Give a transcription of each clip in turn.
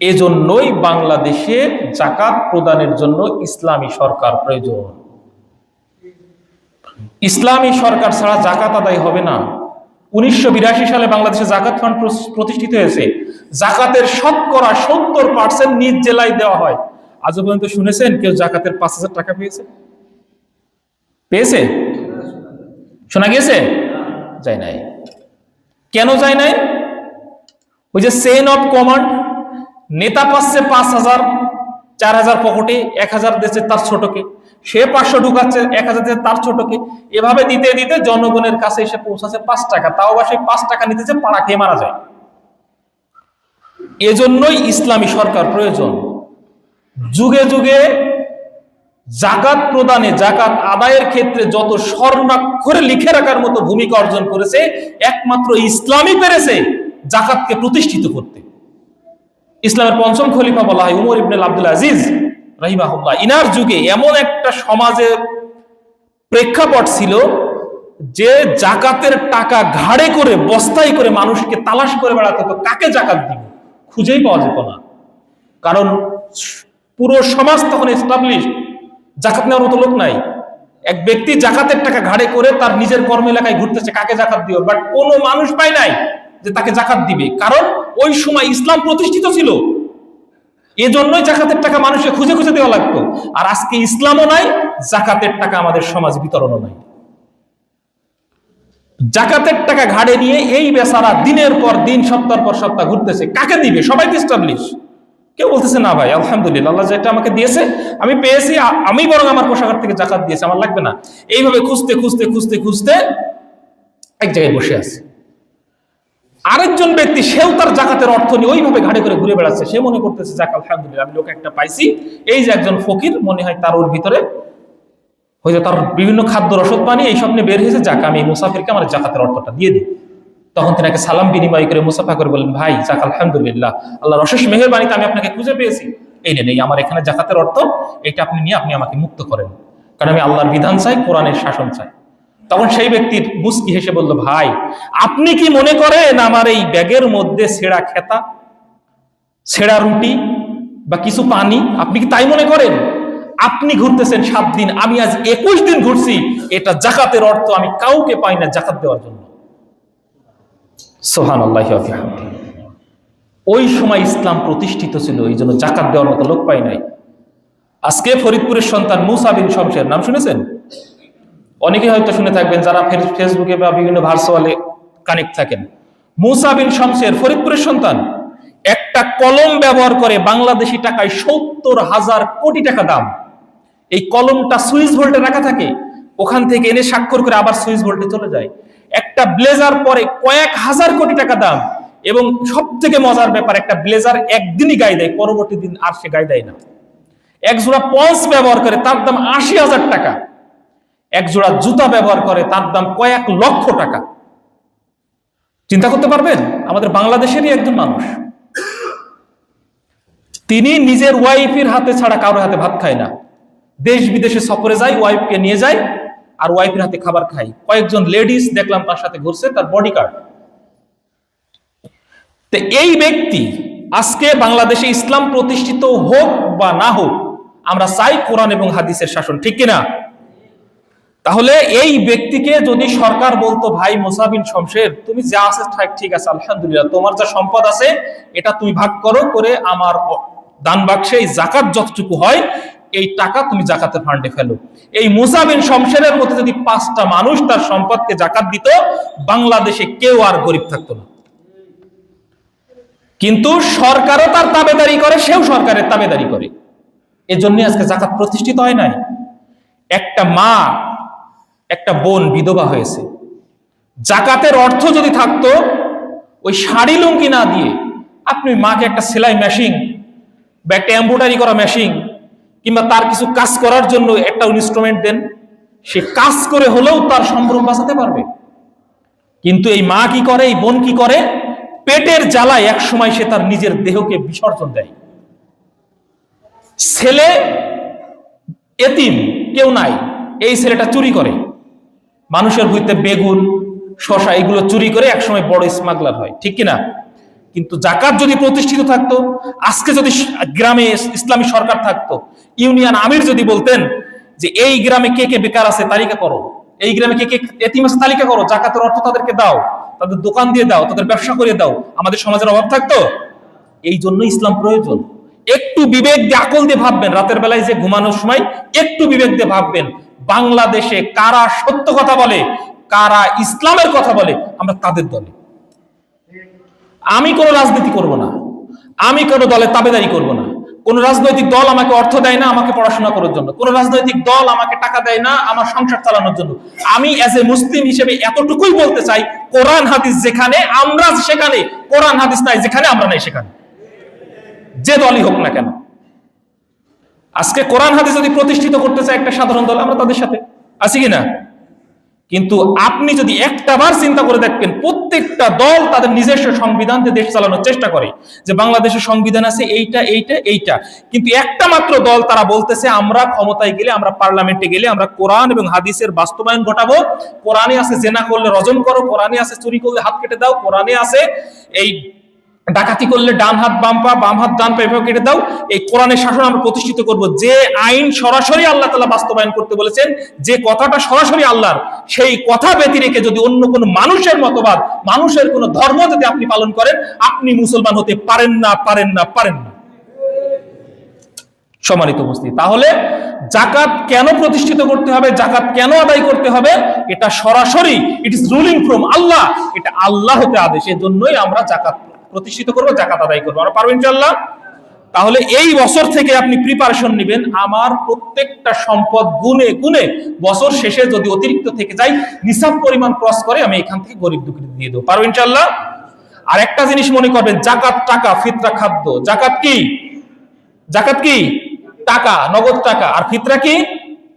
এজন্যই বাংলাদেশে জাকাত প্রদানের জন্য ইসলামী সরকার প্রয়োজন। ইসলামী সরকার ছাড়া জাকাত আদায় হবে না। উনিশশো বিরাশি সালে বাংলাদেশে জাকাত ফান্ড প্রতিষ্ঠিত হয়েছে। জাকাতের শতকরা সত্তর পার্সেন্ট নিজ জেলায় দেওয়া হয়। আজ পর্যন্ত শুনেছেন কেউ জাকাতের পাঁচ হাজার টাকা পেয়েছে? পেয়েছে? শোনা গিয়েছে? যায় নাই। কেন যায় নাই? ওই যে চেন অফ কমান্ড নেতা পাচ্ছে পাঁচ হাজার, চার হাজার পকেটে, এক হাজার দিচ্ছে তার ছোটকে। সে পাঁচশো ঢুকাচ্ছে, এক হাজার দিচ্ছে তার ছোটকে। এভাবে দিতে দিতে জনগণের কাছে এসে পৌঁছাচ্ছে পাঁচ টাকা। তাও বা সেই পাঁচ টাকা নিতেছে, পাড়া খেয়ে মারা যায়। এজন্যই ইসলামী সরকার প্রয়োজন। যুগে যুগে জাকাত প্রদানে, জাকাত আদায়ের ক্ষেত্রে যত স্বর্ণাক্ষরে লিখে রাখার মতো ভূমিকা অর্জন করেছে, একমাত্র ইসলামই পেরেছে জাকাতকে প্রতিষ্ঠিত করতে। ইসলামের পঞ্চম খলিফা বলা হয় উমর ইবনে আব্দুল আজিজ, রাহিমাহুল্লাহ। ইনার যুগে এমন একটা সমাজের প্রেক্ষাপট ছিল যে জাকাতের টাকা ঘাড়ে করে, বস্তায় করে মানুষকে তালাশ করে বেড়াতে হতো। কাকে জাকাত দিব? খুঁজেই পাওয়া যেত না। কারণ পুরো সমাজ তখন এস্টাবলিশ জাকাত নেওয়ার মতো লোক নাই। এক ব্যক্তি জাকাতের টাকা ঘাড়ে করে তার নিজের কর্ম এলাকায় ঘুরতেছে, কাকে জাকাত দিও বাট কোনো মানুষ পায় নাই যে তাকে জাকাত দিবে। কারণ ওই সময় ইসলাম প্রতিষ্ঠিত ছিল। এজন্যই জাকাতের টাকা মানুষকে খুঁজে খুঁজে দেওয়া লাগতো। আর আজকে ইসলামও নাই, জাকাতের টাকা আমাদের সমাজ বিতরণও নাই। জাকাতের টাকা ঘাড়ে নিয়ে এই বেচারা দিনের পর দিন, সপ্তাহ পর সপ্তাহ ঘুরতেছে। কাকে দিবে? সবাইকে এস্টাবলিশ কেউ বলতেছে, না ভাই, আলহামদুলিল্লাহ, আল্লাহ যেটা আমাকে দিয়েছে, আমি পেয়েছি আমি বরং আমার পোশাকার থেকে জাকাত দিয়েছে, আমার লাগবে না। এইভাবে খুঁজতে খুঁজতে খুঁজতে খুঁজতে এক জায়গায় বসে আছে। আরেকজন ব্যক্তি, সেও তার জাকাতের অর্থ নিয়ে ওইভাবে ঘাড়ে করে ঘুরে বেড়াচ্ছে। সে মনে করতেছে, যাক, আলহামদুলিল্লাহ, আমি লোক একটা পাইছি। এই যে একজন ফকির, মনে হয় তার ওর ভিতরে হয়তো তার বিভিন্ন খাদ্য রসদ পানি, এই সব নিয়ে বের হয়েছে, যাক, আমি মুসাফিরকে আমার জাকাতের অর্থটা দিয়ে দিই। তখন তিনাকে সালাম বিনিময় করে মুসাফা করে বললেন, ভাই, যাক, আলহামদুলিল্লাহ, আল্লাহর অশেষ মেহেরবানিতে আমি আপনাকে খুঁজে পেয়েছি। এই নেন এই আমার এখানে জাকাতের অর্থ এটা আপনি নিয়ে আপনি আমাকে মুক্ত করেন। কারণ আমি আল্লাহর বিধান চাই, কোরআনের শাসন চাই। তখন সেই ব্যক্তির মুস্কি হেসে বলল, ভাই, আপনি কি মনে করেন আমার এই ব্যাগের মধ্যে ছেঁড়া খেতা ছেঁড়া রুটি বা কিছু পানি? আপনি কি তাই মনে করেন? আপনি ঘুরতেছেন সাত দিন, আমি আজ একুশ দিন ঘুরছি, এটা জাকাতের অর্থ আমি কাউকে পাই না জাকাত দেওয়ার জন্য। সোহান আল্লাহ ওই সময় ইসলাম প্রতিষ্ঠিত ছিল, এই জন্য জাকাত দেওয়ার মতো লোক পাই নাই। আজকে ফরিদপুরের সন্তান মুসা বিন শমশের, নাম শুনেছেন? অনেকে হয়তো শুনে থাকবেন যারা ফেসবুকে বা বিভিন্ন ভার্চুয়ালে কানেক্ট থাকেন। মুসা বিন শমশের ফরিদপুরের সন্তান, একটা কলম ব্যবহার করে বাংলাদেশি টাকায় সত্তর হাজার কোটি টাকা দাম। এই কলমটা সুইচ ভোল্টে রাখা থাকে, ওখান থেকে এনে স্বাক্ষর করে আবার সুইচ ভোল্টে চলে যায়। একটা ব্লেজার পরে কয়েক হাজার কোটি টাকা দাম এবং সব থেকে মজার ব্যাপার, একটা ব্লেজার একদিনই গায়ে দেয়, পরবর্তী দিন আর সে গায়ে দেয় না। এক জোড়া পন্স ব্যবহার করে তার দাম আশি হাজার টাকা। এক জোড়া জুতা ব্যবহার করে, তার দাম কয়েক লক্ষ টাকা। চিন্তা করতে পারবেন? আমাদের বাংলাদেশেরই একজন মানুষ। তিনি নিজের ওয়াইফের হাতে ছাড়া কারোর হাতে ভাত খায় না। দেশ বিদেশে সফরে যায়, ওয়াইফকে নিয়ে যায় আর ওয়াইফের হাতে খাবার খায়। কয়েকজন লেডিস দেখলাম তার সাথে ঘুরছে, তার বডি কার্ড তো এই ব্যক্তি আজকে বাংলাদেশে ইসলাম প্রতিষ্ঠিত হোক বা না হোক, আমরা চাই কোরআন এবং হাদিসের শাসন, ঠিক কিনা? তাহলে এই ব্যক্তিকে যদি সরকার বলতো, ভাই মুসাবিন শমশের, তুমি যা আছে ঠিক- আছে, আলহামদুলিল্লাহ, তোমার যা সম্পদ আছে, এটা তুমি ভাগ করো করে আমার দান বাক্সে এই জাকাত যতটুকু হয়, এই টাকা তুমি জাকাতের ফান্ডে ফেলো। এই মুসাবিন শমশেরের মধ্যে যদি পাঁচটা মানুষ তার সম্পদকে জাকাত দিত, বাংলাদেশে কেউ আর গরিব থাকতো না। কিন্তু সরকারও তার তাবেদারি করে, সেও সরকারের তাবেদারি করে। এজন্য আজকে জাকাত প্রতিষ্ঠিত হয় নাই। একটা মা একটা বোন বিধবা হয়েছে। জাকাতের অর্থ যদি থাকতো, ওই শাড়ি লুঙ্গি না দিয়ে আপনি মাকে একটা সেলাই মেশিন বা একটা এম্ব্রয়ডারি করা মেশিন কিংবা তার কিছু কাজ করার জন্য একটা ইনস্ট্রুমেন্ট দেন, সে কাজ করে হলেও তার সম্ভ্রম বাঁচাতে পারবে। কিন্তু এই মা কি করে, এই বোন কি করে? পেটের জ্বালায় এক সময় সে তার নিজের দেহকে বিসর্জন দেয়। ছেলে এতিম, কেউ নাই, এই ছেলেটা চুরি করে। মানুষের ভুইতে বেগুন শশা এগুলো চুরি করে একসময় বড় স্মাগলার হয়, ঠিক কিনা? কিন্তু জাকাত যদি প্রতিষ্ঠিত থাকতো, আজকে যদি গ্রামে ইসলামী সরকার থাকতো, ইউনিয়ন আমির যদি বলতেন যে এই গ্রামে কে কে বেকার আছে তালিকা করো, এই গ্রামে কে কে এতিম আছে তালিকা করো, জাকাতের অর্থ তাদেরকে দাও, তাদের দোকান দিয়ে দাও, তাদের ব্যবসা করে দাও, আমাদের সমাজের অভাব থাকতো? এই জন্য ইসলাম প্রয়োজন। একটু বিবেক দিয়ে, আকল দিয়ে ভাববেন, রাতের বেলায় যে ঘুমানোর সময় একটু বিবেক দিয়ে ভাববেন বাংলাদেশে কারা সত্য কথা বলে, কারা ইসলামের কথা বলে, আমরা তাদের দলে। আমি কোনো রাজনীতি করব না। আমি কোনো দলে তাবেদারি করব না। কোন রাজনৈতিক দল আমাকে অর্থ দেয় না আমাকে পড়াশোনা করার জন্য। কোন রাজনৈতিক দল আমাকে টাকা দেয় না আমার সংসার চালানোর জন্য। আমি অ্যাজ এ মুসলিম হিসেবে এতটুকুই বলতে চাই, কোরআন হাদিস যেখানে, আমরা সেখানে, কোরআন হাদিস নাই যেখানে, আমরা নাই সেখানে। যে দলই হোক না কেন। আজকে কোরআন হাদিস যদি প্রতিষ্ঠিত করতে চায় একটা সাধারণ দল, আমরা তাদের সাথে। আছি কি না? কিন্তু আপনি যদি একটাবার চিন্তা করে দেখবেন, প্রত্যেকটা দল তাদের নিজস্ব সংবিধান দিয়ে দেশ চালানোর চেষ্টা করে যে বাংলাদেশের সংবিধান আছে এইটা এইটা এইটা। কিন্তু একটা মাত্র দল তারা বলতেছে, আমরা ক্ষমতায় গেলে, আমরা পার্লামেন্টে গেলে আমরা কোরআন এবং হাদিসের বাস্তবায়ন ঘটাবো। কোরআনে আছে জেনা করলে রজন করো, কোরআনে আছে চুরি করলে হাত কেটে দাও, কোরআনে আছে এই ডাকাতি করলে ডান হাত, বাম পা, বাম হাত, ডান পা এভাবে কেটে দাও। এই কোরআনের শাসন আমরা প্রতিষ্ঠিত করব। যে আইন সরাসরি আল্লাহ তালা বাস্তবায়ন করতে বলেছেন, যে কথাটা সরাসরি আল্লাহর, সেই কথা ব্যতি রেখে যদি অন্য কোনো মানুষের মতবাদ, মানুষের কোনো ধর্ম যদি আপনি পালন করেন, আপনি মুসলমান হতে পারেন না পারেন না পারেন না। সম্মানিত উপস্থিতি, তাহলে জাকাত কেন প্রতিষ্ঠিত করতে হবে, জাকাত কেন আদায় করতে হবে, এটা সরাসরি ইট ইস রুলিং ফ্রম আল্লাহ, এটা আল্লাহ হতে আদেশ, এজন্যই আমরা জাকাত প্রতিষ্ঠিত করব, জাকাত আদায় করব। আমরা পারব ইনশাল্লাহ তাহলে এই বছর থেকে আপনি প্রিপারেশন নেবেন। আমার প্রত্যেকটা সম্পদ গুনে গুনে বছর শেষে যদি অতিরিক্ত থেকে যায়, নিসাব পরিমাণ ক্রস করে আমি এখান থেকে গরিব দুঃখী দিয়ে দেবো। পারব ইনশাল্লাহ আর একটা জিনিস মনে করবেন, জাকাত টাকা, ফিতরা খাদ্য। জাকাত কি? জাকাত কি? টাকা, নগদ টাকা। আর ফিতরা কি?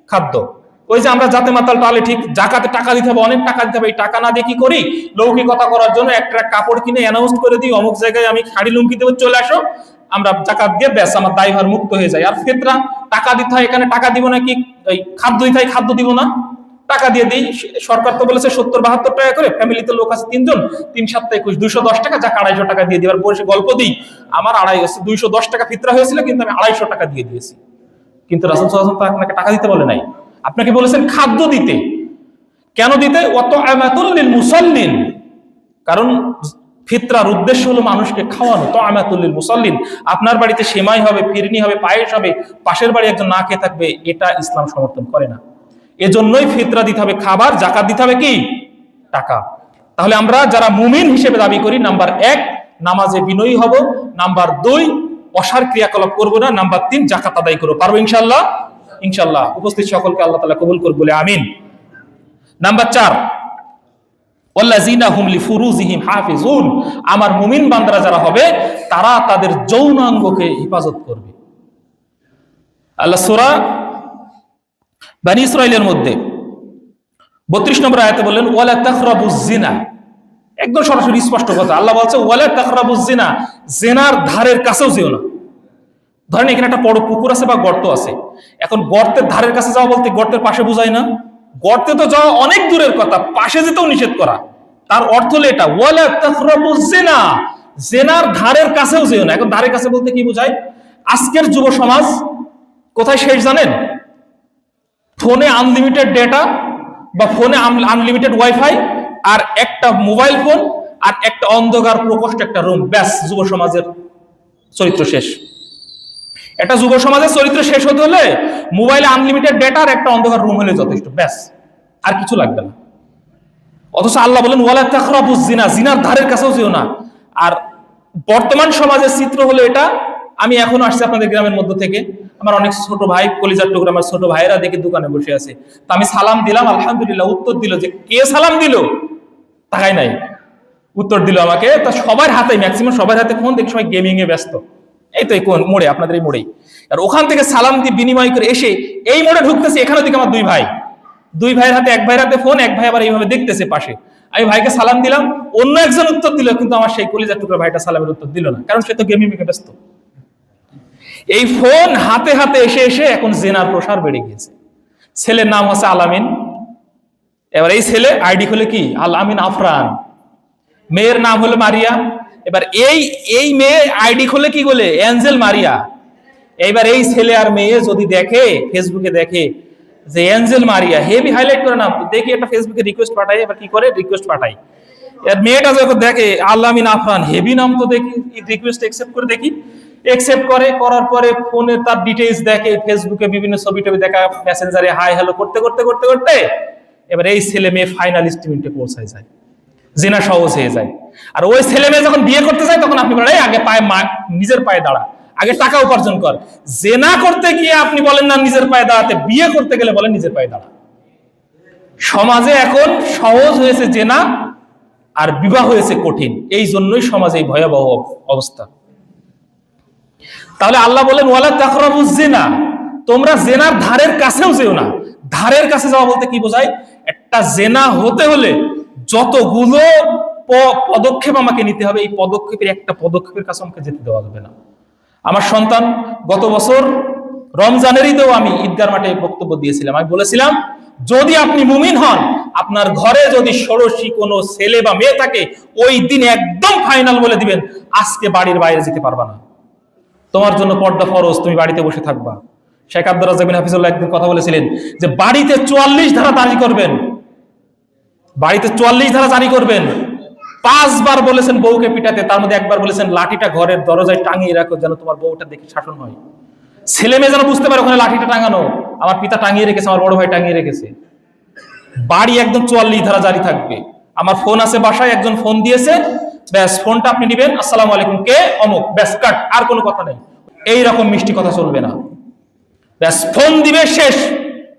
খাদ্য। ওই যে আমরা জাতে মাতাল টালে ঠিক জাকাতে টাকা দিতে হবে, অনেক টাকা দিতে হবে, এই টাকা না দিয়ে কি করি? লৌকিকতা করার জন্য একটা কাপড় কিনে অ্যানাউন্স করে দিই, অমুক জায়গায় আমি শাড়ি লুঙ্গি দেবো চলে আসো, আমরা জাকাত দিয়ে ব্যাস, আমার দায়ভার মুক্ত হয়ে যায়। আর ফিতরা, টাকা দিতে হয়, এখানে টাকা দিব নাকি? এই খাদ্য দিতে হয়, খাদ্য দিব না। টাকা দিয়ে দিই সরকার তো বলেছে সত্তর, বাহাত্তর টাকা করে ফ্যামিলিতে লোক আছে তিনজন, তিন সাতটা একুশ, দুইশো দশ টাকা, যাকে আড়াইশো টাকা দিয়ে দিবার বসে গল্প দিই। আমার আড়াই দুইশো দশ টাকা ফিতরা হয়েছিল, কিন্তু আমি আড়াইশো টাকা দিয়ে দিয়েছি। কিন্তু রাসুল ওয়াসাল্লাম তো আপনাকে টাকা দিতে বলে নাই। আপনাকে বলেছেন খাদ্য দিতে। কেন দিতে? অত আমাতুল্লিল মুসাল্লিন। কারণ ফিতরার উদ্দেশ্য হলো মানুষকে খাওয়ানো। তো আমাতুল্লিল মুসাল্লিন। আপনার বাড়িতে সেমাই হবে, ফিরনি হবে, পায়েস হবে, পাশের বাড়ি একজন না খেয়ে থাকবে, এটা ইসলাম সমর্থন করে না। এজন্যই ফিতরা দিতে হবে খাবার, জাকাত দিতে হবে কি? টাকা। তাহলে আমরা যারা মুমিন হিসেবে দাবি করি, নাম্বার এক, নামাজে বিনয়ী হব। নাম্বার দুই, অসার ক্রিয়াকলাপ করব না। নাম্বার তিন, জাকাত আদায় করব। পারব ইনশাল্লাহ ইনশাল্লাহ উপস্থিত সকলকে আল্লাহ তালা কবুল করব বলে আমিন। নাম্বার চার আমার মুমিন যারা হবে, তারা তাদের যৌনাঙ্গকে হেফাজত করবে। আল্লাহ সূরা বানি মধ্যে বত্রিশ নম্বর আয়াতে বললেন, ওয়ালা তাকরাবুজ জিনা একদম সরাসরি স্পষ্ট কথা আল্লাহ বলছে ওয়ালা তাকরাবুজ জিনা জেনার ধারের কাছেও যেও না ধরেন এখানে একটা বড় পুকুর আছে বা গর্ত আছে। এখন গর্তের ধারের কাছে যাওয়া বলতে গর্তের পাশে বোঝায় না। গর্তে তো যাওয়া অনেক দূরের কথা, পাশে যেতেও নিষেধ করা। তার অর্থ হলো এটা, ওয়ালা তাকরাবুজ জিনা জেনার ধারের কাছেও যেও না। এখন ধারের কাছে বলতে কি বোঝায়? আজকের যুব সমাজ, কোথায় শেষ জানেন? ফোনে আনলিমিটেড ডেটা বা ফোনে আনলিমিটেড ওয়াইফাই আর একটা মোবাইল ফোন আর একটা অন্ধকার প্রকোষ্ঠ একটা রুম ব্যাস, যুব সমাজের চরিত্র শেষ। একটা যুব সমাজের চরিত্র শেষ হতে হলে মোবাইলে আনলিমিটেড ডেটার একটা অন্ধকার রুম হলে যথেষ্ট। ব্যাস, আর কিছু লাগবে না। অথচ আল্লাহ বলেন, ওয়ালা তাকরাবুজ জিনা জিনার ধারের কাছেও যেও না। আর বর্তমান সমাজের চিত্র হলো এটা। আমি এখন আসছি আপনাদের গ্রামের মধ্যে থেকে। আমার অনেক ছোট ভাই, কলিজার টুকরা আমার ছোট ভাইয়েরা দেখে দোকানে বসে আছে। তা আমি সালাম দিলাম, আলহামদুলিল্লাহ, উত্তর দিল যে, কে সালাম দিল? তাকাই নাই। উত্তর দিল আমাকে। তা সবার হাতে ম্যাক্সিমাম সবার হাতে ফোন দেখি সবাই গেমিং এ ব্যস্ত। এই তো কোন মোড়ে? আপনাদের এই মোড়েই। আর ওখান থেকে সালাম দিয়ে বিনিময় করে এসে এই মোড়ে ঢুকতেছে এখানে দিকে আমার দুই ভাই। দুই ভাইয়ের হাতে, এক ভাইয়ের হাতে ফোন এক ভাই আবার এইভাবে দেখতেছে পাশে। আমি ভাইকে সালাম দিলাম, অন্য একজন উত্তর দিল, কিন্তু আমার সেই কলিজার টুকরা ভাইটা সালামের উত্তর দিল না, কারণ সে তো গেমিং ব্যস্ত। এই ফোন হাতে হাতে এসে এসে এখন জেনার প্রসার বেড়ে গিয়েছে। ছেলের নাম হচ্ছে আলামিন। এবার এই ছেলে আইডি খুলে কি? আলামিন আফরান। মেয়ের নাম হলো মারিয়া। এবার এই এই মেয়ে আইডি খুলে কি বলে অ্যাঞ্জেল মারিয়া। এইবার এই ছেলে আর মেয়ে যদি দেখে ফেসবুকে দেখে যে অ্যাঞ্জেল মারিয়া হেভি হাইলাইট করে নাম দেখি একটা ফেসবুকে রিকোয়েস্ট পাঠাই, এবার কি করে? রিকোয়েস্ট পাঠাই। এর মেয়েটা যখন দেখে আল্লামিন আফরান হেভি নাম তো দেখি রিকোয়েস্ট অ্যাকসেপ্ট করে দেখি। অ্যাকসেপ্ট করে, করার পরে ফোনে তার ডিটেইলস দেখে ফেসবুকে বিভিন্ন ছবি টবি দেখা মেসেঞ্জারে হাই হ্যালো করতে করতে করতে করতে, এবার এই ছেলে মেয়ে ফাইনাল স্টিমেন্টে পৌঁছায় যায়। জেনা সহজ হয়ে যায়। আর ওই ছেলে মেয়ে যখন বিয়ে করতে যায় তখন আপনি বলেন "এই, আগে পায়ে নিজের পায়ে দাঁড়া আগে টাকা উপার্জন কর। জেনা করতে গিয়ে আপনি বলেন না নিজের পায়ে দাঁড়াতে বিয়ে করতে গেলে বলেন নিজের পায়ে দাঁড়া। সমাজে এখন সহজ হয়েছে জেনা আর বিবাহ হয়েছে কঠিন। এই জন্যই সমাজে এই ভয়াবহ অবস্থা। তাহলে আল্লাহ বলেন ওয়ালা তাকরাবুজ জেনা। তোমরা জেনার ধারের কাছেও যেও না। ধারের কাছে যাওয়া বলতে কি বোঝায়? একটা জেনা হতে হলে যতগুলো পদক্ষেপ আমাকে নিতে হবে। এই পদক্ষেপের একটা পদক্ষেপের কাছে আমাকে যেতে দেওয়া যাবে না। আমার সন্তান, গত বছর রমজানের ঈদেও আমি ঈদগার মাঠে বক্তব্য দিয়েছিলাম। আমি বলেছিলাম, যদি আপনি মুমিন হন, আপনার ঘরে যদি ষোড়শী কোনো ছেলে বা মেয়ে থাকে, ওই দিন একদম ফাইনাল বলে দিবেন, আজকে বাড়ির বাইরে যেতে পারবা না। তোমার জন্য পর্দা ফরজ, তুমি বাড়িতে বসে থাকবা। শেখ আব্দুল রাজাবিন হাফিজুল্লাহ একদিন কথা বলেছিলেন যে, বাড়িতে চুয়াল্লিশ ধারা জারি করবেন। বাড়িতে চুয়াল্লিশ ধারা জারি করবেন। পাঁচবার বলেছেন বউকে পিটাতে, তার মধ্যে একবার বলেছেন লাঠিটা ঘরের দরজায় টাঙিয়ে রাখো যেন তোমার বউটা দেখে শাসন হয়। ছেলে মেয়ে যেন বুঝতে পারে ওখানে লাঠিটা টাঙানো, আমার পিতা টাঙিয়ে রেখেছে, আমার বড় ভাই টাঙিয়ে রেখেছে। বাড়ি একদম চুয়াল্লিশ ধারা জারি থাকবে। আমার ফোন আছে বাসায়, একজন ফোন দিয়েছে, ব্যাস, ফোনটা আপনি নিবেন। আসসালামু আলাইকুম, কে? অমুক। ব্যাস, কাট, আর কোনো কথা নেই। এই রকম মিষ্টি কথা চলবে না। ব্যাস, ফোন দিবে, শেষ।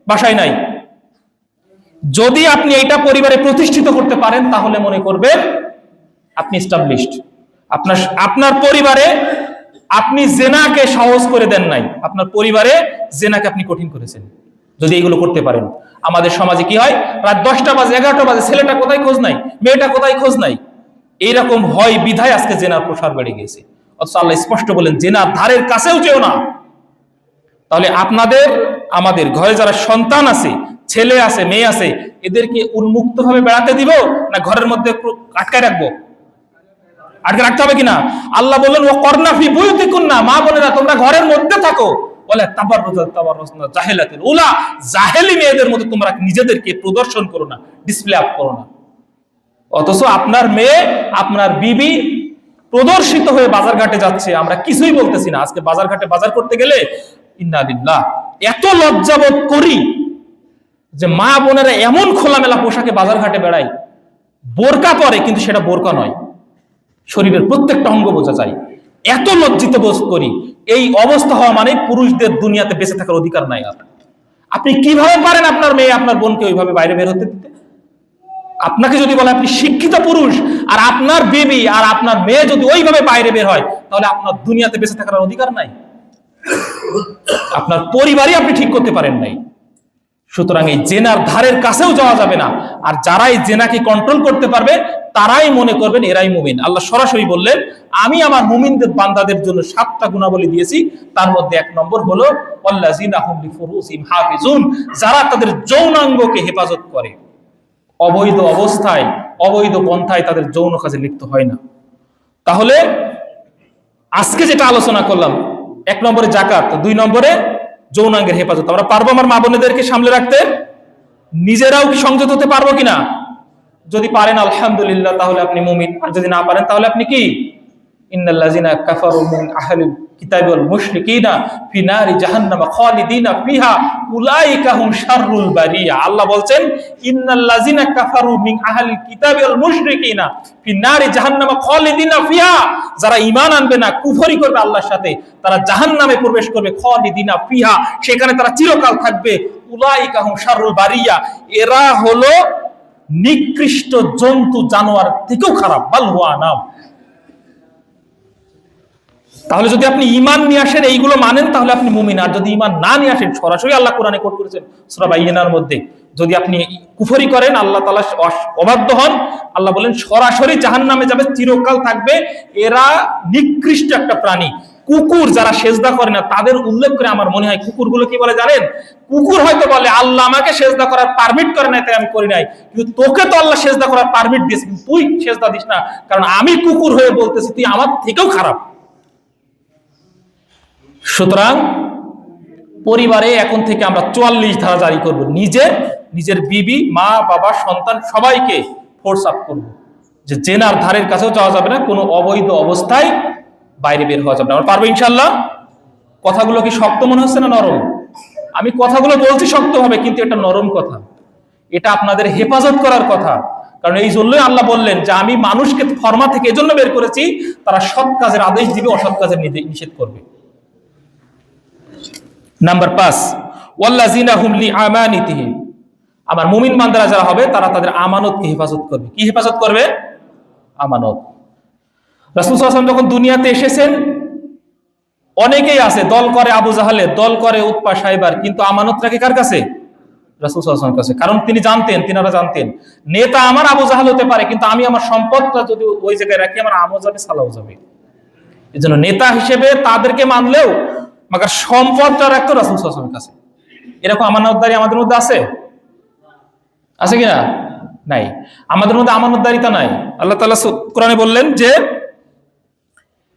বাসায় নাই। যদি আপনি এটা পরিবারে প্রতিষ্ঠিত করতে পারেন, তাহলে মনে করবেন আপনি স্টাবলিশড আপনার আপনার পরিবারে আপনি জেনাকে সহজ করে দেন নাই। আপনার পরিবারে জেনাকে আপনি কঠিন করেছেন। যদি এইগুলো করতে পারেন। আমাদের সমাজে কি হয়? রাত দশটা বাজে, এগারোটা বাজে, ছেলেটা কোথায় খোঁজ নাই? মেয়েটা কোথায় খোঁজ নাই? এইরকম হয় বিধায় আজকে জেনার প্রসার বেড়ে গেছে অথচ আল্লাহ স্পষ্ট বলেন, জেনার ধারের কাছেও যেও না। তাহলে আপনাদের, আমাদের ঘরে যারা সন্তান আছে, ছেলে আছে, মেয়ে আছে, এদেরকে উন্মুক্ত ভাবে বেড়াতে দিব না ঘরের মধ্যে আটকায় রাখব? আটকে রাখতে হবে কিনা? আল্লাহ বললেন ও কর্নাফি বইতে না মা বোনেরা, তোমরা ঘরের মধ্যে থাকো। বলে তাবার জাহেলাতের উলা জাহেলি মেয়েদের মধ্যে তোমরা নিজেদেরকে প্রদর্শন করো না ডিসপ্লে আপ করো না। অথচ আপনার মেয়ে, আপনার বিবি প্রদর্শিত হয়ে বাজার ঘাটে যাচ্ছে, আমরা কিছুই বলতেছি না। আজকে বাজার ঘাটে বাজার করতে গেলে ইন্নাদিল্লাহ এত লজ্জাবোধ করি যে মা বোনেরা এমন খোলামেলা পোশাকে বাজার ঘাটে বেড়ায়। বোরকা পরে, কিন্তু সেটা বোরকা নয়। শরীরের প্রত্যেকটা অঙ্গ বোঝা যায়। এত লজ্জিত বোধ করি, এই অবস্থা হওয়া মানে পুরুষদের দুনিয়াতে বেঁচে থাকার অধিকার নাই আর আপনি কীভাবে পারেন আপনার মেয়ে, আপনার বোনকে ওইভাবে বাইরে বের হতে দিতে? আপনাকে যদি বলে আপনি শিক্ষিত পুরুষ, আর আপনার বেবি, আর আপনার মেয়ে যদি ওইভাবে বাইরে বের হয়, তাহলে আপনার দুনিয়াতে বেঁচে থাকার অধিকার নাই। আপনার পরিবারই আপনি ঠিক করতে পারেন নাই। সুতরাং এই জেনার ধারের কাছেও যাওয়া যাবে না। আর যারা এই জেনাকে কন্ট্রোল করতে পারবে, তারাই মনে করবেন এরাই মুমিন। আল্লাহ সরাসরি বললেন, আমি আমার মুমিনদের বান্দাদের জন্য সাতটা গুণাবলী দিয়েছি। তার মধ্যে এক নম্বর হলো যারা তাদের যৌনাঙ্গকে হেফাজত করে। অবৈধ অবস্থায়, অবৈধ পন্থায় তাদের যৌন কাজে লিপ্ত হয় না। তাহলে আজকে যেটা আলোচনা করলাম, এক নম্বরে জাকাত দুই নম্বরে যৌনাঙ্গের হেফাজত। আমরা পারব আমার মা বোনেদেরকে সামলে রাখতে? নিজেরাও কি সংযত হতে পারব কিনা? যদি পারেন, আলহামদুলিল্লাহ, তাহলে আপনি মুমিন। আর যদি না পারেন, তাহলে আপনি কি? ইন্নাল্লাযিনা কাফারু মিন আহলিল কিতাবি ওয়াল মুশরিকিনা ফি নারি জাহান্নাম খালিদিনা ফিহা, উলাইকা হুম শাররুল বারিয়া। আল্লাহ ইন্নাল্লাযিনা কাফারু মিন আহলিল মুশরিকিনা ফি নারি জাহান্নাম খালিদিনা ফিহা। যারা ঈমান আনবে না, কুফরি করবে আল্লাহর সাথে, তারা জাহান্নামে প্রবেশ করবে খালিদিনা ফিহা। সেখানে তারা চিরকাল থাকবে, উলাইকা হুম শাররুল বারিয়া। এরা হলো নিকৃষ্ট জন্তু জানোয়ার থেকেও খারাপ। বালহুয়া নাম। তাহলে যদি আপনি ইমান নিয়ে আসেন, এইগুলো মানেন, তাহলে আপনি মুমিন। আর যদি ইমান না নিয়ে আসেন, সরাসরি আল্লাহ কোরআনে কোট করেছেন, সূরা বাইয়িনার মধ্যে। যদি আপনি কুফরি করেন, আল্লাহ অস- অবাধ্য হন। আল্লাহ বলেন, সরাসরি জাহান্নামে যাবে, চিরকাল থাকবে। এরা নিকৃষ্ট একটা প্রাণী। কুকুর যারা সেজদা করে না, তাদের উল্লেখ করে আমার মনে হয় কুকুরগুলো কি বলে জানেন? কুকুর হয়তো বলে, আল্লাহ আমাকে সেজদা করার পারমিট করে নাই, তাই আমি করি নাই। কিন্তু তোকে তো আল্লাহ সেজদা করার পারমিট কিন্তু তুই সেজদা দিস না। কারণ আমি কুকুর হয়ে বলতেছি, তুই আমার থেকেও খারাপ। সুতরাং পরিবারে এখন থেকে আমরা চুয়াল্লিশ ধারা জারি করব। নিজের নিজের বিবি, মা, বাবা, সন্তান সবাইকে ফোর্স আপ করব। যে জেনার ধারের কাছেও যাওয়া যাবে না, কোনো অবৈধ অবস্থায় বাইরে বের হওয়া যাবে না। আমরা পারব ইনশাল্লাহ কথাগুলো কি শক্ত মনে হচ্ছে না নরম? আমি কথাগুলো বলছি শক্ত হবে, কিন্তু এটা নরম কথা। এটা আপনাদের হেফাজত করার কথা। কারণ এই জন্যই আল্লাহ বললেন যে, আমি মানুষকে ফর্মা থেকে এজন্য বের করেছি, তারা সৎ কাজের আদেশ দিবে, অসৎ কাজের নিষেধ করবে। নাম্বার পাঁচ ওয়াল্লাজিনা হুম লি আমানিতিহিম আমার মুমিন বান্দারা যারা হবে, তারা তাদের আমানতকে হেফাজত করবে। কি হেফাজত করবে? আমানত। রাসূল ওয়াসাল্লাম যখন দুনিয়াতে এসেছেন, অনেকেই আছে, দল করে আবু জাহালে, দল করে উৎপা সাহেবার কিন্তু আমানত রাখে কার কাছে? রাসূল ওয়াসাল্লামের কাছে। কারণ তিনি জানতেন, তিনারা জানতেন, নেতা আমার আবু জাহাল হতে পারে, কিন্তু আমি আমার সম্পদটা যদি ওই জায়গায় রাখি, আমার আমও যাবে সালাও যাবে। এই জন্য নেতা হিসেবে তাদেরকে মানলেও মাগার সম্পদটা রাখতো রাসুল সাল্লামের কাছে। এরকম আমানতদারি আমাদের মধ্যে আছে? আছে কিনা? নাই। আমাদের মধ্যে আমানতদারিতা নাই। আল্লাহ তাআলা কোরআনে বললেন যে,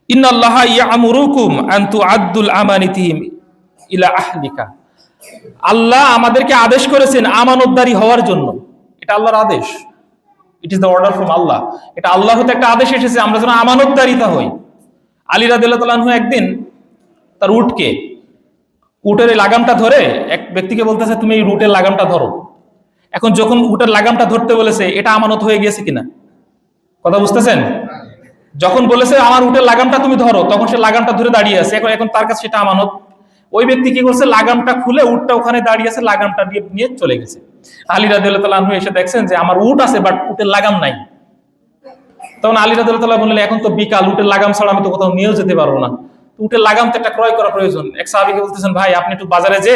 ইন্নাল্লাহা ইয়ামুরুকুম আন তুআদ্দুল আমানিতিহিম ইলা আহলিকা। আল্লাহ আমাদেরকে আদেশ করেছেন আমানতদারি হওয়ার জন্য। এটা আল্লাহর আদেশ। It is the order from Allah. এটা আল্লাহ হতে একটা আদেশ এসেছে, আমরা যেন আমানতদারিতা হই। আলী রাদিল্লাহ তালাহু একদিন তার উটকে। উটের এই লাগামটা ধরে এক ব্যক্তিকে বলতেছে, তুমি এই রুটের লাগামটা ধরো। এখন যখন উটের লাগামটা ধরতে বলেছে, এটা আমানত হয়ে গিয়েছে কিনা? কথা বুঝতেছেন? যখন বলেছে, আমার উটের লাগামটা তুমি ধরো, তখন সে লাগামটা ধরে দাঁড়িয়ে আছে। এখন এখন তার কাছে সেটা আমানত। ওই ব্যক্তি কি করছে? লাগামটা খুলে উটটা ওখানে দাঁড়িয়ে আছে, লাগামটা দিয়ে নিয়ে চলে গেছে। আলী রাদিল্লাহ এসে দেখছেন যে, আমার উট আছে বাট উটের লাগাম নাই। তখন আলী রাদিল্লাহ বললেন, এখন তো বিকাল, উটের লাগাম ছাড়া আমি তো কোথাও নিয়েও যেতে পারব না। উটের লাগাম তো একটা ক্রয় করা প্রয়োজন। এক সাহাবিকে বলতেছেন, ভাই, আপনি একটু বাজারে যে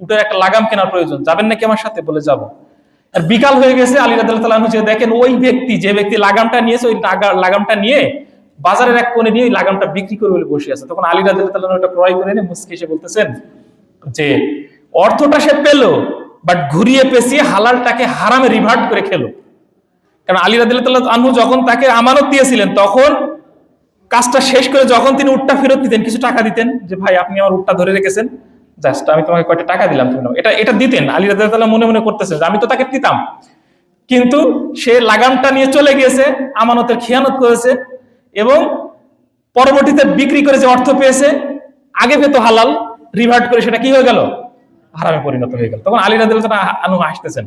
উটের একটা লাগাম কেনার প্রয়োজন। যাবেন নাকি আমার সাথে? বলে, যাব। আর বিকাল হয়ে গেছে, আলী রাদিল্লাহ যে দেখেন ওই ব্যক্তি, যে ব্যক্তি লাগামটা নিয়েছে, ওই লাগামটা নিয়ে বাজারের এক কোণে নিয়ে লাগামটা বিক্রি করে বলে বসে আছে। তখন আলী রাদিল্লাহ ওটা ক্রয় করে এনে মুসকে এসে বলতেছেন যে, অর্থটা সে পেল বাট ঘুরিয়ে পেঁচিয়ে হালালটাকে হারামে রিভার্ট করে খেলো। কারণ আলী রাদিল্লাহ আনহু যখন তাকে আমানত দিয়েছিলেন, তখন কাজটা শেষ করে যখন তিনি উটটা ফেরত দিতেন কিছু টাকা দিতেন, যে ভাই, আপনি আমার উটটা ধরে রেখেছেন, জাস্ট আমি তোমাকে কয়টা টাকা দিলাম, তুমি। এটা এটা দিতেন। আলী রাদিল্লাহ মনে মনে করতেছেন আমি তো তাকে দিতাম। কিন্তু সে লাগামটা নিয়ে চলে গিয়েছে, আমানতের খেয়ানত করেছে এবং পরবর্তীতে বিক্রি করে যে অর্থ পেয়েছে, আগে পেতো হালাল রিভার্ট করে সেটা কি হয়ে গেল? হারামে পরিণত হয়ে গেল। তখন আলী রাদিল্লাহ আনু আসতেছেন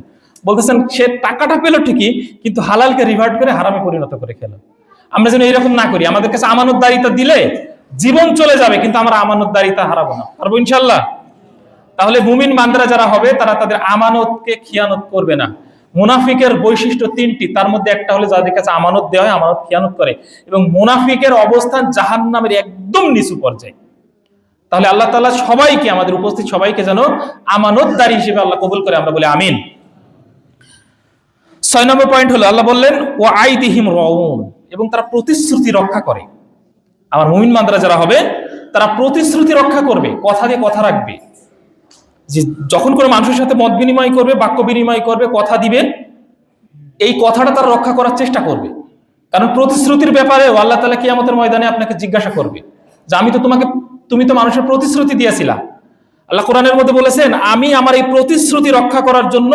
বলতেছেন, সে টাকাটা পেল ঠিকই, কিন্তু হালালকে রিভার্ট করে হারামে পরিণত করে খেলো। আমরা যেন এরকম না করি। আমাদের কাছে আমানতদারিতা দিলে জীবন চলে যাবে, কিন্তু আমরা আমানতদারিতা হারাবো না। পারব ইনশাল্লাহ তাহলে মুমিন বান্দারা যারা হবে, তারা তাদের আমানতকে খিয়ানত করবে না। মুনাফিকের বৈশিষ্ট্য তিনটি। তার মধ্যে একটা হলে যাদের কাছে আমানত দেওয়া হয়, আমানত খিয়ানত করে। এবং মুনাফিকের অবস্থান জাহান্নামের একদম নিচু পর্যায়ে। তাহলে আল্লাহ তাআলা সবাইকে, আমাদের উপস্থিত সবাইকে যেন আমানতদারি হিসেবে আল্লাহ কবুল করে। আমরা বলি আমিন। ছয় নম্বর পয়েন্ট হলো, আল্লাহ বললেন ও আইদিহিম রউন। এবং তারা প্রতিশ্রুতি রক্ষা করে। আমার মুমিন বান্দারা যারা হবে, তারা প্রতিশ্রুতি রক্ষা করবে, কথা দিয়ে কথা রাখবে। যে যখন কোনো মানুষের সাথে মত বিনিময় করবে, বাক্য বিনিময় করবে, কথা দিবে, এই কথাটা তারা রক্ষা করার চেষ্টা করবে। কারণ প্রতিশ্রুতির ব্যাপারে আল্লাহ তালা কিয়ামতের ময়দানে আপনাকে জিজ্ঞাসা করবে যে, আমি তো তোমাকে, তুমি তো মানুষের প্রতিশ্রুতি দিয়েছিলা। আল্লাহ কোরআনের মধ্যে বলেছেন, আমি আমার এই প্রতিশ্রুতি রক্ষা করার জন্য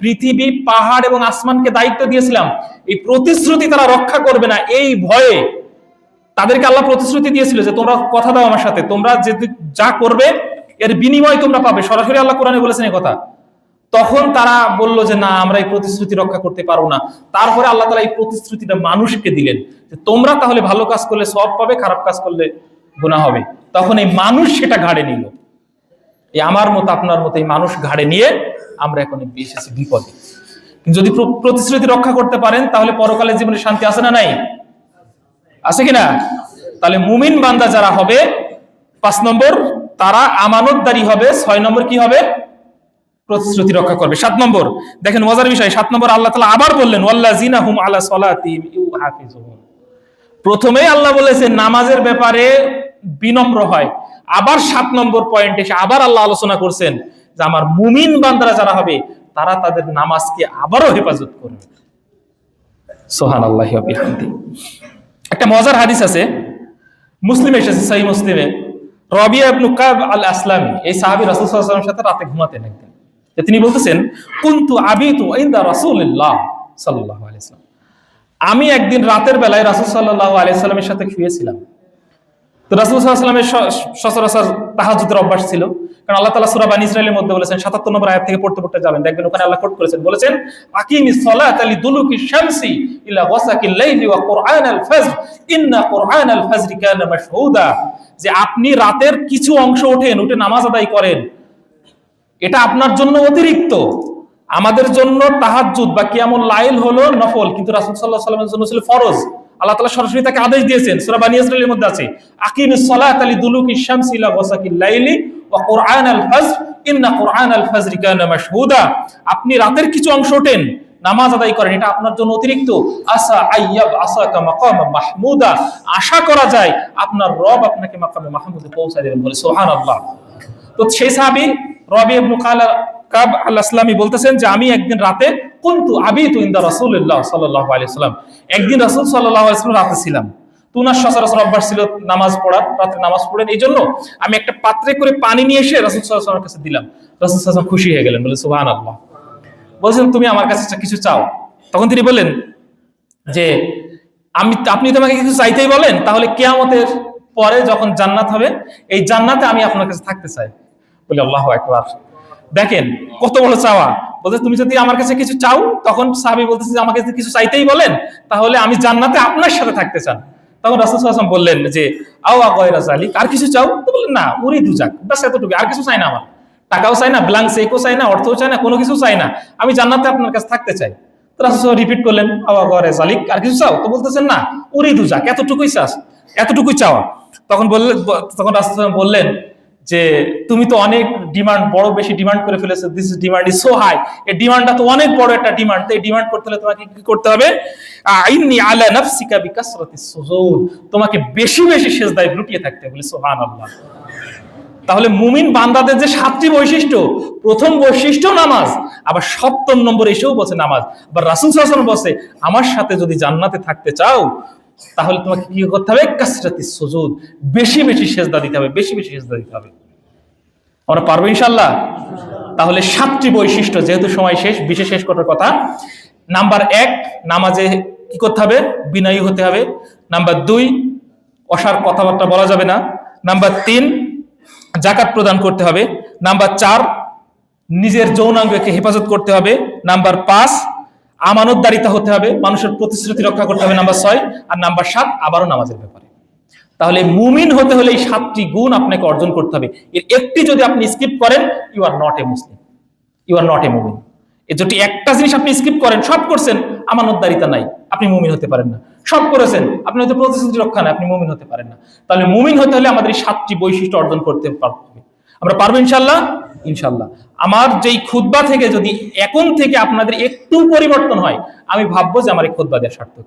পৃথিবী, পাহাড় এবং আসমানকে দায়িত্ব দিয়েছিলাম। এই প্রতিশ্রুতি তারা রক্ষা করবে না। এই ভয়ে তাদেরকে আল্লাহ প্রতিশ্রুতি দিয়েছিল যে, তোমরা কথা দাও আমার সাথে। তোমরা যে যা করবে, এর বিনিময় তোমরা পাবে। সরাসরি আল্লাহ কোরআনে বলেছেন এই কথা। তখন তারা বলল যে, না, আমরা এই প্রতিশ্রুতি রক্ষা করতে পারব না। তারপরে আল্লাহ তালা এই প্রতিশ্রুতিটা মানুষকে দিলেন যে, তোমরা তাহলে ভালো কাজ করলে সব পাবে, খারাপ কাজ করলে গুণা হবে। তখন এই মানুষ সেটা ঘাড়ে নিল। এই আমার মতো, আপনার মতো এই মানুষ ঘাড়ে নিয়ে আমরা এখন এসেছি বিপদে। যদি প্রতিশ্রুতি রক্ষা করতে পারেন, তাহলে পরকালের জীবনে শান্তি আছে না নাই? আছে কিনা তাহলে মুমিন বান্দা যারা হবে, পাঁচ নম্বর, তারা আমানতদারি হবে, ছয় নম্বর কি হবে? প্রতিশ্রুতি রক্ষা করবে। সাত নম্বর, দেখেন মজার বিষয়, সাত নম্বর আল্লাহ তালা আবার বললেন, ওয়াল্লাযিনা হুম আলা সলাতিহিম ইউহাফিজুন। প্রথমেই আল্লাহ বলেছেন নামাজের ব্যাপারে বিনম্র হয়। আবার সাত নম্বর পয়েন্ট এসে আবার আল্লাহ আলোচনা করছেন যে আমার মুমিন বান্দারা যারা হবে, তারা তাদের নামাজকে আবারও হেফাজত করবে। সোহান আল্লাহ একটা মজার হাদিস আছে। মুসলিম এসেছে সেই মুসলিমে। রবিয়া ইবনু কাব আল আসলামী এই রাসূল সাল্লাল্লাহু সাথে রাতে ঘুমাতেন একদিন। তিনি বলতেছেন, কুনতু আবিতু ইনদা রাসূলিল্লাহ সাল্লাল্লাহু আলাইহি আমি একদিন রাতের বেলায় রাসূল সাল্লাল্লাহু আলাইহি সাল্লামের সাথে শুয়েছিলাম। তো রাসূল সাল্লাল্লাহু আলাইহি ওয়াসাল্লামের স- সচরাচর তাহাজ্জুদের অভ্যাস ছিল। কারণ আল্লাহ তাআলা সূরা বানী ইসরাঈলের মধ্যে বলেছেন 77 নম্বর আয়াত থেকে পড়তে পড়তে যাবেন। দেখবেন ওখানে আল্লাহ কোট করেছেন। বলেছেন সালাতা লিদুলুকি শামসি ইলা ওয়াসাকিল লাইলি ওয়া ফাজর। ইন্না কানা মাশহুদা। যে আপনি রাতের কিছু অংশ ওঠেন, উঠে নামাজ আদায় করেন, এটা আপনার জন্য অতিরিক্ত। আমাদের জন্য তাহাজ্জুদ বা কিয়ামুল লাইল হলো নফল, কিন্তু রাসূল সাল্লাল্লাহু আলাইহি ওয়াসাল্লামের জন্য ছিল ফরজ। আল্লাহ তাআলা সরাসরি তাকে আদেশ দিয়েছেন, সূরা বানী ইসরাঈলের মধ্যে আছে আকিমিস সালাতা লিদুলুকি শামসি ইলা ওয়াসাকিল লাইলি ওয়া কুরআনাল ফাজর, ইন্না কুরআনাল ফাজরি কানা মাশহুদা। আপনি রাতের কিছু অংশ ওঠেন, নামাজ আদায় করেন, এটা আপনার জন্য অতিরিক্ত। আসা আইয়াব আসাকা মাকাম মাহমুদা। আশা করা যায় আপনার রব আপনাকে মাকামে মাহমুদে পৌঁছে দেবেন বলে, সুবহানাল্লাহ। তো সেই সাহাবী রবি ইবনে কালা কাব আল আসলামী বলতেছেন যে আমি একদিন রাতে কুনতু আবিতু ইনদা রাসূলুল্লাহ সাল্লাল্লাহু আলাইহি সাল্লাম। একদিন রাসূল আলাইহি রাতে ছিলাম। তো উনার সচরাচর অভ্যাস ছিল নামাজ পড়ার, রাতে নামাজ পড়েন। এই জন্য আমি একটা পাত্রে করে পানি নিয়ে এসে রসুল সাল্লামের কাছে দিলাম। রাসূল সাল্লাম খুশি হয়ে গেলেন বলে সুহান আল্লাহ বলছেন, তুমি আমার কাছে কিছু চাও। তখন তিনি বললেন যে, আমি, আপনি তোমাকে কিছু চাইতেই বলেন, তাহলে কেয়ামতের পরে যখন জান্নাত হবে, এই জান্নাতে আমি আপনার কাছে থাকতে চাই। বলে, আল্লাহ একবার দেখেন, কত বড় চাওয়া। বলতে তুমি যদি আমার কাছে কিছু চাও, তখন সাহাবি বলতেছে যে, আমাকে কিছু চাইতেই বলেন, তাহলে আমি জান্নাতে আপনার সাথে থাকতে চান। তখন রাসুল সাল্লাম বললেন যে, আও আগয়রা জালিক আর কিছু চাও? তো বললেন, না, উরি দু যাক ব্যাস এতটুকু আর কিছু চাই না আমার। টাকাও চাই না ব্লাঙ্ক চেকও চাই না, অর্থও চাই না, কোনো কিছু চাই না। আমি জান্নাতে আপনার কাছে থাকতে চাই। তো রাসুল রিপিট করলেন আওয়া গরে জালিক আর কিছু চাও? তো বলতেছেন, না, উরি দু যাক এতটুকুই চাস, এতটুকুই চাওয়া। তখন বললেন তখন রাসুল বললেন যে তুমি তো অনেক ডিমান্ড বড় বেশি ডিমান্ড করে ফেলেছো this demand is so high এই ডিমান্ডটা তো অনেক বড় একটা ডিমান্ড তো এই ডিমান্ড করতে হলে তোমাকে কি করতে হবে? আইনি আলা নাফসিকা বিকাসরাতিস সুজুদ। তোমাকে বেশি বেশি সেজদায় লুটিয়ে থাকতে হবে সুবহানাল্লাহ। তাহলে মুমিন বান্দাদের যে সাতটি বৈশিষ্ট্য, প্রথম বৈশিষ্ট্য নামাজ, আবার সপ্তম নম্বর এসেও বসে নামাজ। আবার রাসুল সাল্লাম বসে আমার সাথে যদি জান্নাতে থাকতে চাও তাহলে তোমাকে কি করতে হবে? কাসরাতি সুজুদ। বেশি বেশি সেজদা দিতে হবে, বেশি বেশি সেজদা দিতে হবে। আমরা পারব ইনশাল্লাহ তাহলে সাতটি বৈশিষ্ট্য, যেহেতু সময় শেষ, বিশেষ শেষ করার কথা। নাম্বার এক, নামাজে কি করতে হবে? বিনয়ী হতে হবে। নাম্বার দুই, অসার কথাবার্তা বলা যাবে না। নাম্বার তিন জাকাত প্রদান করতে হবে। নাম্বার চার, নিজের যৌনাঙ্গকে হেফাজত করতে হবে। নাম্বার পাঁচ আমানতদারিতা হতে হবে, মানুষের প্রতিশ্রুতি রক্ষা করতে হবে, নাম্বার ছয়। আর নাম্বার সাত, আবারও নামাজের ব্যাপারে। তাহলে মুমিন হতে হলে এই সাতটি গুণ আপনাকে অর্জন করতে হবে। এর একটি যদি আপনি স্কিপ করেন you are not a Muslim you are not a mumin. এর যদি একটা জিনিস আপনি স্কিপ করেন, সব করছেন, আমানতদারিতা নাই, আপনি মুমিন হতে পারেন না। সব করেছেন, আপনি হয়তো প্রতিশ্রুতি রক্ষা নাই, আপনি মুমিন হতে পারেন না। তাহলে মুমিন হতে হলে আমাদের এই সাতটি বৈশিষ্ট্য অর্জন করতে আমরা পারব ইনশাল্লাহ? ইনশাল্লাহ। আমার যেই খুদ্া থেকে যদি এখন থেকে আপনাদের একটু পরিবর্তন হয়, আমি ভাববো যে আমার এই খুদ্া দেওয়া সার্থক।